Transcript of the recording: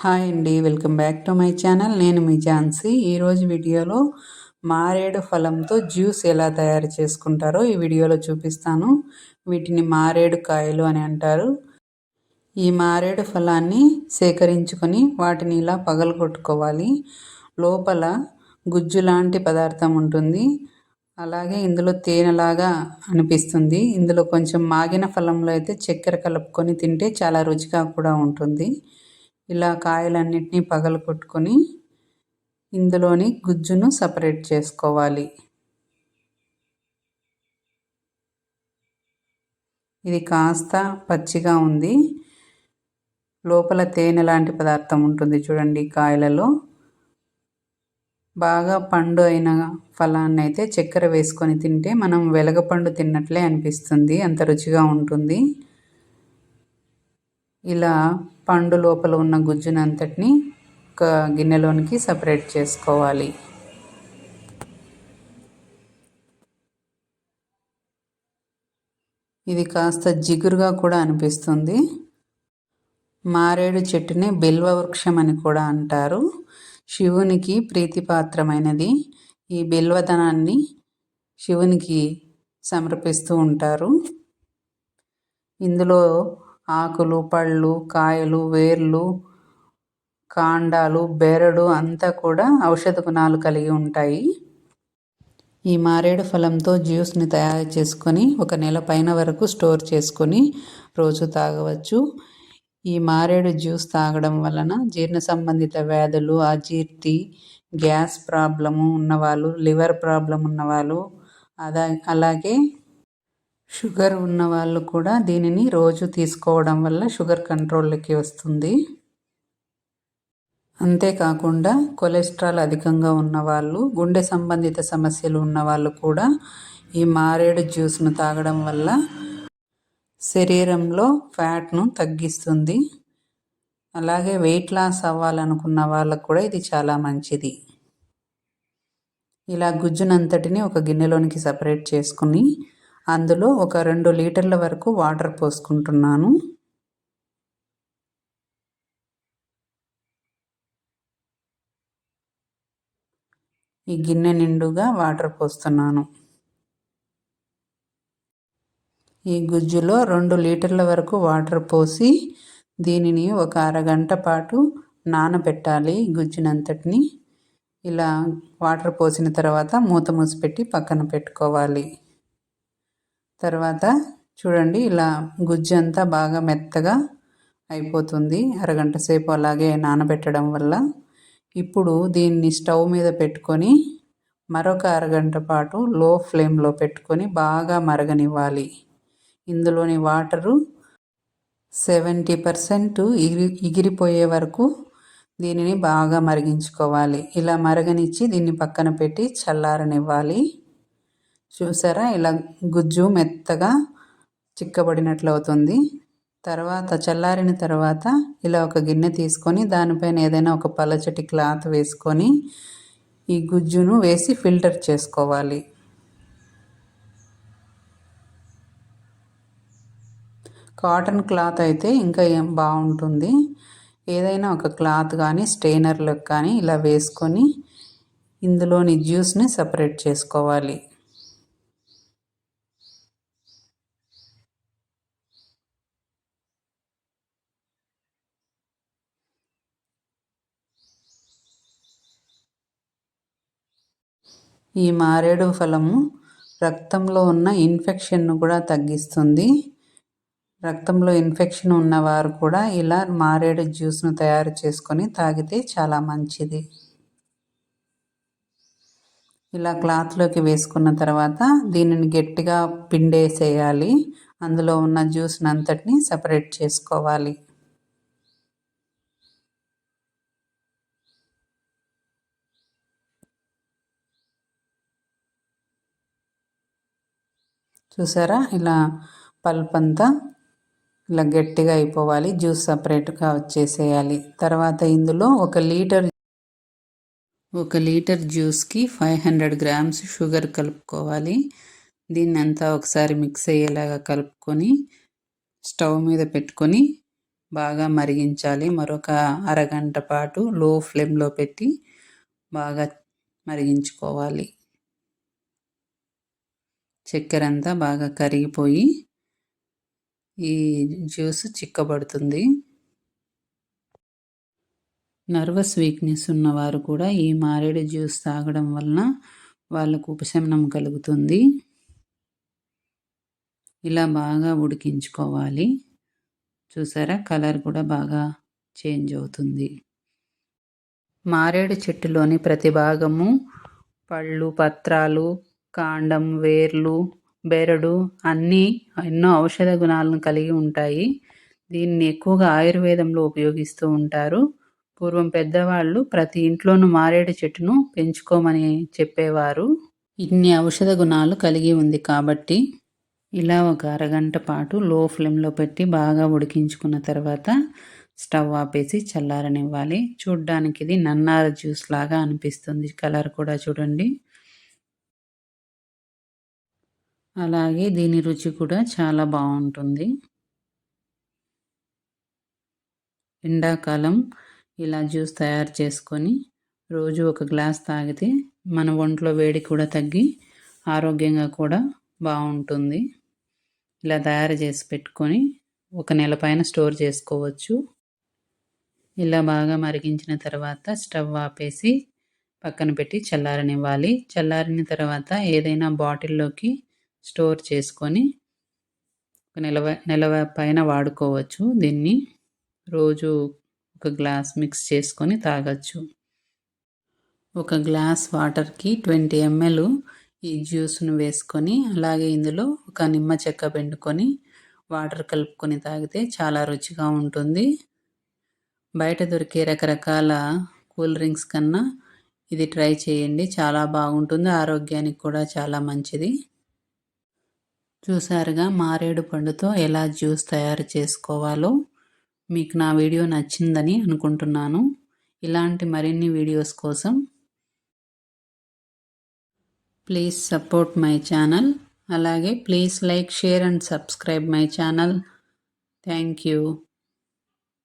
Hi అండి welcome back to my channel. నేను మీ ఝాన్సీ. ఈరోజు వీడియోలో మారేడు ఫలంతో జ్యూస్ ఎలా తయారు చేసుకుంటారో ఈ వీడియోలో చూపిస్తాను. వీటిని మారేడు కాయలు అని అంటారు. ఈ మారేడు ఫలాన్ని సేకరించుకొని వాటిని ఇలా పగలగొట్టుకోవాలి. లోపల గుజ్జు లాంటి పదార్థం ఉంటుంది. అలాగే ఇందులో తేనెలాగా అనిపిస్తుంది. ఇందులో కొంచెం మాగిన ఫలంలో అయితే చక్కెర కలుపుకొని తింటే చాలా రుచిగా కూడా ఉంటుంది. ఇలా కాయలన్నిటినీ పగలగొట్టుకొని ఇందులోని గుజ్జును సపరేట్ చేసుకోవాలి. ఇది కాస్త పచ్చిగా ఉంది. లోపల తేనె లాంటి పదార్థం ఉంటుంది చూడండి కాయలలో. బాగా పండు అయిన ఫలాన్ని అయితే చక్కెర వేసుకొని తింటే మనం వెలగపండు తిన్నట్లే అనిపిస్తుంది. అంత రుచిగా ఉంటుంది. ఇలా పండు లోపల ఉన్న గుజ్జునంతటిని ఒక గిన్నెలోనికి సపరేట్ చేసుకోవాలి. ఇది కాస్త జిగురుగా కూడా అనిపిస్తుంది. మారేడు చెట్టుని బిల్వ వృక్షం అని కూడా అంటారు. శివునికి ప్రీతిపాత్రమైనది. ఈ బిల్వదనాన్ని శివునికి సమర్పిస్తూ ఉంటారు. ఇందులో ఆకులు పళ్ళు కాయలు వేర్లు కాండాలు బెరడు అంతా కూడా ఔషధ గుణాలు కలిగి ఉంటాయి. ఈ మారేడు ఫలంతో జ్యూస్ని తయారు చేసుకొని ఒక నెల పైన వరకు స్టోర్ చేసుకొని రోజు తాగవచ్చు. ఈ మారేడు జ్యూస్ తాగడం వలన జీర్ణ సంబంధిత వ్యాధులు అజీర్తి గ్యాస్ ప్రాబ్లము ఉన్నవాళ్ళు లివర్ ప్రాబ్లం ఉన్నవాళ్ళు అదా అలాగే షుగర్ ఉన్న వాళ్ళు కూడా దీనిని రోజు తీసుకోవడం వల్ల షుగర్ కంట్రోల్లోకి వస్తుంది. అంతేకాకుండా కొలెస్ట్రాల్ అధికంగా ఉన్నవాళ్ళు గుండె సంబంధిత సమస్యలు ఉన్నవాళ్ళు కూడా ఈ మారేడు జ్యూస్ను తాగడం వల్ల శరీరంలో ఫ్యాట్ను తగ్గిస్తుంది. అలాగే వెయిట్ లాస్ అవ్వాలనుకున్న వాళ్ళకు కూడా ఇది చాలా మంచిది. ఇలా గుజ్జునంతటిని ఒక గిన్నెలోనికి సపరేట్ చేసుకుని అందులో ఒక రెండు లీటర్ల వరకు వాటర్ పోసుకుంటున్నాను. ఈ గిన్నె నిండుగా వాటర్ పోస్తున్నాను. ఈ గుజ్జులో రెండు లీటర్ల వరకు వాటర్ పోసి దీనిని ఒక అరగంట పాటు నానబెట్టాలి గుజ్జునంతటిని. ఇలా వాటర్ పోసిన తర్వాత మూత మూసిపెట్టి పక్కన పెట్టుకోవాలి. తర్వాత చూడండి ఇలా గుజ్జు అంతా బాగా మెత్తగా అయిపోతుంది. అరగంట సేపు అలాగే నానబెట్టడం వల్ల ఇప్పుడు దీన్ని స్టవ్ మీద పెట్టుకొని మరొక అరగంట పాటు లో ఫ్లేమ్లో పెట్టుకొని బాగా మరగనివ్వాలి. ఇందులోని వాటరు సెవెంటీ పర్సెంట్ ఇగిరి ఎగిరిపోయే వరకు దీనిని బాగా మరిగించుకోవాలి. ఇలా మరగనిచ్చి దీన్ని పక్కన పెట్టి చల్లారనివ్వాలి. చూసారా? ఇలా గుజ్జు మెత్తగా చిక్కబడినట్లు అవుతుంది తర్వాత చల్లారిన తర్వాత ఇలా ఒక గిన్నె తీసుకొని దానిపైన ఏదైనా ఒక పలచటి క్లాత్ వేసుకొని ఈ గుజ్జును వేసి ఫిల్టర్ చేసుకోవాలి. కాటన్ క్లాత్ అయితే ఇంకా ఏం బాగుంటుంది. ఏదైనా ఒక క్లాత్ కానీ స్టెయినర్లకు కానీ ఇలా వేసుకొని ఇందులోని జ్యూస్ని సపరేట్ చేసుకోవాలి. ఈ మారేడు ఫలము రక్తంలో ఉన్న ఇన్ఫెక్షన్ను కూడా తగ్గిస్తుంది. రక్తంలో ఇన్ఫెక్షన్ ఉన్నవారు కూడా ఇలా మారేడు జ్యూస్ను తయారు చేసుకొని తాగితే చాలా మంచిది. ఇలా క్లాత్లోకి వేసుకున్న తర్వాత దీనిని గట్టిగా పిండేసేయాలి. అందులో ఉన్న జ్యూస్ని అంతటిని సపరేట్ చేసుకోవాలి. చూసారా? ఇలా పల్ప్ అంతా ఇలా గట్టిగా అయిపోవాలి. జ్యూస్ సపరేట్గా వచ్చేసేయాలి. తర్వాత ఇందులో ఒక లీటర్ ఒక లీటర్ జ్యూస్కి ఫైవ్ హండ్రెడ్ గ్రామ్స్ షుగర్ కలుపుకోవాలి. దీన్ని అంతా ఒకసారి మిక్స్ అయ్యేలాగా కలుపుకొని స్టవ్ మీద పెట్టుకొని బాగా మరిగించాలి. మరొక అరగంట పాటు లో ఫ్లేమ్లో పెట్టి బాగా మరిగించుకోవాలి. చక్కెర అంతా బాగా కరిగిపోయి ఈ జ్యూస్ చిక్కబడుతుంది. నర్వస్ వీక్నెస్ ఉన్నవారు కూడా ఈ మారేడు జ్యూస్ తాగడం వలన వాళ్ళకు ఉపశమనం కలుగుతుంది. ఇలా బాగా ఉడికించుకోవాలి. చూసారా? కలర్ కూడా బాగా చేంజ్ అవుతుంది. మారేడు చెట్టులోని ప్రతి భాగము పళ్ళు పత్రాలు కాండం వేర్లు బెరడు అన్నీ ఎన్నో ఔషధ గుణాలను కలిగి ఉంటాయి. దీన్ని ఎక్కువగా ఆయుర్వేదంలో ఉపయోగిస్తూ ఉంటారు. పూర్వం పెద్దవాళ్ళు ప్రతి ఇంట్లోనూ మారేడు చెట్టును పెంచుకోమని చెప్పేవారు. ఇన్ని ఔషధ గుణాలు కలిగి ఉంది కాబట్టి ఇలా ఒక అరగంట పాటు లో ఫ్లేమ్లో పెట్టి బాగా ఉడికించుకున్న తర్వాత స్టవ్ ఆపేసి చల్లారనివ్వాలి. చూడ్డానికి ఇది నన్నార జ్యూస్ లాగా అనిపిస్తుంది. కలర్ కూడా చూడండి. అలాగే దీని రుచి కూడా చాలా బాగుంటుంది. ఎండాకాలం ఇలా జ్యూస్ తయారు చేసుకొని రోజు ఒక గ్లాస్ తాగితే మన ఒంట్లో వేడి కూడా తగ్గి ఆరోగ్యంగా కూడా బాగుంటుంది. ఇలా తయారు చేసి పెట్టుకొని ఒక నెల పైన స్టోర్ చేసుకోవచ్చు. ఇలా బాగా మరిగించిన తర్వాత స్టవ్ ఆపేసి పక్కన పెట్టి చల్లారనివ్వాలి. చల్లారిన తర్వాత ఏదైనా బాటిల్లోకి స్టోర్ చేసుకొని ఒక నెల నెల పైన వాడుకోవచ్చు. దీన్ని రోజు ఒక గ్లాస్ మిక్స్ చేసుకొని తాగచ్చు. ఒక గ్లాస్ వాటర్కి ట్వంటీ ఎంఎల్ ఈ జ్యూస్ను వేసుకొని అలాగే ఇందులో ఒక నిమ్మ చెక్క పెండుకొని వాటర్ కలుపుకొని తాగితే చాలా రుచిగా ఉంటుంది. బయట దొరికే రకరకాల కూల్ డ్రింక్స్ కన్నా ఇది ట్రై చేయండి. చాలా బాగుంటుంది. ఆరోగ్యానికి కూడా చాలా మంచిది. చూసారుగా మారేడు పండుతో ఎలా జ్యూస్ తయారు చేసుకోవాలో? మీకు నా వీడియో నచ్చిందని అనుకుంటున్నాను. ఇలాంటి మరిన్ని వీడియోస్ కోసం ప్లీజ్ సపోర్ట్ మై ఛానల్. అలాగే please like share and subscribe my channel. Thank you.